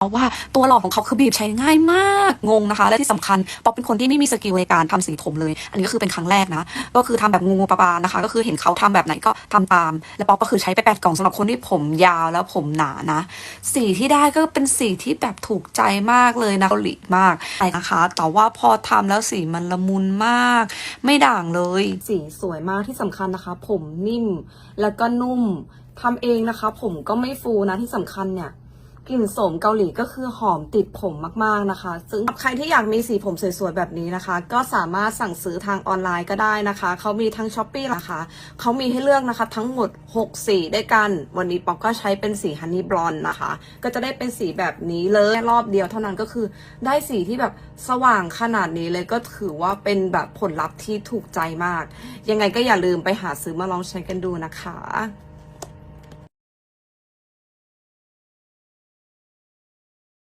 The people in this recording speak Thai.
เพราะว่าตัวหลอกของเขาคือบีบใช้ง่ายมากงงนะคะ และที่สำคัญป๊อกเป็นคนที่ไม่มีสกิลในการทำสีผมเลย อันนี้ก็คือเป็นครั้งแรกนะ ก็คือทำแบบงูๆปลาๆนะคะ ก็คือเห็นเขาทำแบบไหนก็ทำตาม แล้วป๊อกก็คือใช้ไปแปดกล่องสำหรับคนที่ผมยาวแล้วผมหนานะ สีที่ได้ก็เป็นสีที่แบบถูกใจมากเลยนะเกาหลีมากนะคะ แต่ว่าพอทำแล้วสีมันละมุนมาก ไม่ด่างเลย สีสวยมากที่สำคัญนะคะ ผมนิ่มแล้วก็นุ่มทำเองนะคะ ผมก็ไม่ฟูนะที่สำคัญเนี่ย กลิ่นโสมเกาหลีก็คือหอมติดผมมากๆนะคะ ซึ่งใครที่อยากมีสีผมสวยๆแบบนี้นะคะ ก็สามารถสั่งซื้อทางออนไลน์ก็ได้นะคะ เขามีทั้งช้อปปี้นะคะเขามีให้เลือกนะคะ ทั้งหมด 6 สีด้วยกัน วันนี้ป๊อกก็ใช้เป็นสีฮันนี่บลอนนะคะ ก็จะได้เป็นสีแบบนี้เลยรอบเดียวเท่านั้นก็คือได้สีที่แบบสว่างขนาดนี้เลยก็ถือว่าเป็นแบบผลลัพธ์ที่ถูกใจมาก ยังไงก็อย่าลืมไปหาซื้อมาลองใช้กันดูนะคะ